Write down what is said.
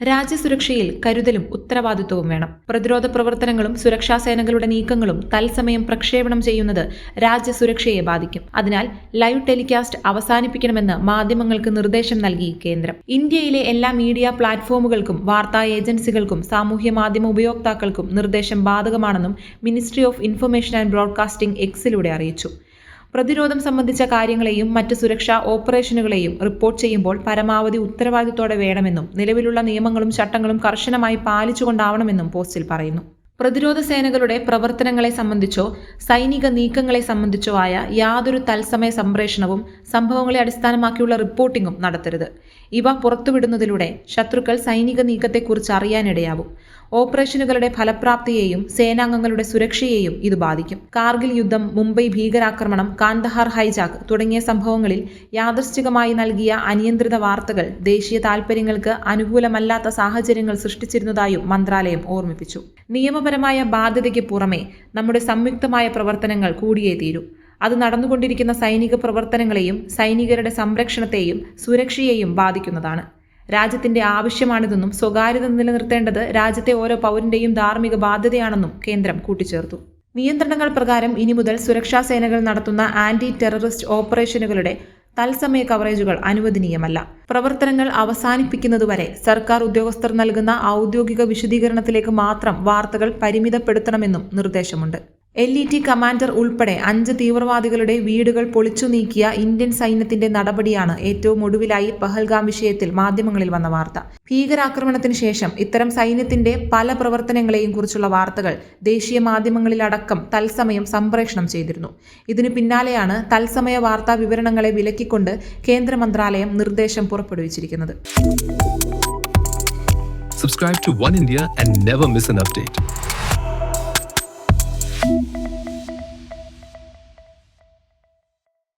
രാജ്യസുരക്ഷയിൽ കരുതലും ഉത്തരവാദിത്വവും വേണം. പ്രതിരോധ പ്രവർത്തനങ്ങളും സുരക്ഷാ സേനകളുടെ നീക്കങ്ങളും തത്സമയം പ്രക്ഷേപണം ചെയ്യുന്നത് രാജ്യസുരക്ഷയെ ബാധിക്കും. അതിനാൽ ലൈവ് ടെലികാസ്റ്റ് അവസാനിപ്പിക്കണമെന്ന് മാധ്യമങ്ങൾക്ക് നിർദ്ദേശം നൽകി കേന്ദ്രം. ഇന്ത്യയിലെ എല്ലാ മീഡിയ പ്ലാറ്റ്ഫോമുകൾക്കും വാർത്താ ഏജൻസികൾക്കും സാമൂഹ്യ മാധ്യമ ഉപയോക്താക്കൾക്കും നിർദ്ദേശം ബാധകമാണെന്നും ministry of information and broadcasting എക്സിലൂടെ അറിയിച്ചു. പ്രതിരോധം സംബന്ധിച്ച കാര്യങ്ങളെയും മറ്റ് സുരക്ഷാ ഓപ്പറേഷനുകളെയും റിപ്പോർട്ട് ചെയ്യുമ്പോൾ പരമാവധി ഉത്തരവാദിത്തോടെ വേണമെന്നും നിലവിലുള്ള നിയമങ്ങളും ചട്ടങ്ങളും കർശനമായി പാലിച്ചുകൊണ്ടാവണമെന്നും പോസ്റ്റിൽ പറയുന്നു. പ്രതിരോധ സേനകളുടെ പ്രവർത്തനങ്ങളെ സംബന്ധിച്ചോ സൈനിക നീക്കങ്ങളെ സംബന്ധിച്ചോ ആയ യാതൊരു തത്സമയ സംപ്രേഷണവും സംഭവങ്ങളെ അടിസ്ഥാനമാക്കിയുള്ള റിപ്പോർട്ടിംഗും നടത്തരുത്. ഇവ പുറത്തുവിടുന്നതിലൂടെ ശത്രുക്കൾ സൈനിക നീക്കത്തെക്കുറിച്ച് അറിയാനിടയാവും. ഓപ്പറേഷനുകളുടെ ഫലപ്രാപ്തിയെയും സേനാംഗങ്ങളുടെ സുരക്ഷയെയും ഇത് ബാധിക്കും. കാർഗിൽ യുദ്ധം മുംബൈ ഭീകരാക്രമണം കാന്തഹാർ ഹൈജാക്ക് തുടങ്ങിയ സംഭവങ്ങളിൽ യാദൃശ്ചികമായി നൽകിയ അനിയന്ത്രിത വാർത്തകൾ ദേശീയ താൽപര്യങ്ങൾക്ക് അനുകൂലമല്ലാത്ത സാഹചര്യങ്ങൾ സൃഷ്ടിച്ചിരുന്നതായും മന്ത്രാലയം ഓർമ്മിപ്പിച്ചു. നിയമപരമായ ബാധ്യതയ്ക്ക് പുറമെ നമ്മുടെ സംയുക്തമായ പ്രവർത്തനങ്ങൾ കൂടിയേ തീരൂ അത് നടന്നുകൊണ്ടിരിക്കുന്ന സൈനിക പ്രവർത്തനങ്ങളെയും സൈനികരുടെ സംരക്ഷണത്തെയും സുരക്ഷയെയും ബാധിക്കുന്നതാണ്. രാജ്യത്തിന്റെ ആവശ്യമാണിതെന്നും സ്വകാര്യത നിലനിർത്തേണ്ടത് രാജ്യത്തെ ഓരോ പൗരന്റെയും ധാർമ്മിക ബാധ്യതയാണെന്നും കേന്ദ്രം കൂട്ടിച്ചേർത്തു. നിയന്ത്രണങ്ങൾ പ്രകാരം ഇനി മുതൽ സുരക്ഷാ സേനകൾ നടത്തുന്ന ആന്റി ടെററിസ്റ്റ് ഓപ്പറേഷനുകളുടെ തത്സമയ കവറേജുകൾ അനുവദനീയമല്ല. പ്രവർത്തനങ്ങൾ അവസാനിപ്പിക്കുന്നതുവരെ സർക്കാർ ഉദ്യോഗസ്ഥർ നൽകുന്ന ഔദ്യോഗിക വിശദീകരണത്തിലേക്ക് മാത്രം വാർത്തകൾ പരിമിതപ്പെടുത്തണമെന്നും നിർദ്ദേശമുണ്ട്. എൽ ഇ ടി കമാൻഡർ ഉൾപ്പെടെ അഞ്ച് തീവ്രവാദികളുടെ വീടുകൾ പൊളിച്ചു നീക്കിയ ഇന്ത്യൻ സൈന്യത്തിന്റെ നടപടിയാണ് ഏറ്റവും ഒടുവിലായി പഹൽഗാം വിഷയത്തിൽ മാധ്യമങ്ങളിൽ വന്ന വാർത്ത. ഭീകരാക്രമണത്തിന് ശേഷം ഇത്തരം സൈന്യത്തിന്റെ പല പ്രവർത്തനങ്ങളെയും കുറിച്ചുള്ള വാർത്തകൾ ദേശീയ മാധ്യമങ്ങളിലടക്കം തത്സമയം സംപ്രേഷണം ചെയ്തിരുന്നു. ഇതിനു പിന്നാലെയാണ് തത്സമയ വാർത്താ വിവരണങ്ങളെ വിലക്കിക്കൊണ്ട് കേന്ദ്ര മന്ത്രാലയം നിർദ്ദേശം പുറപ്പെടുവിച്ചിരിക്കുന്നത്. Subscribe to One India and never miss an update.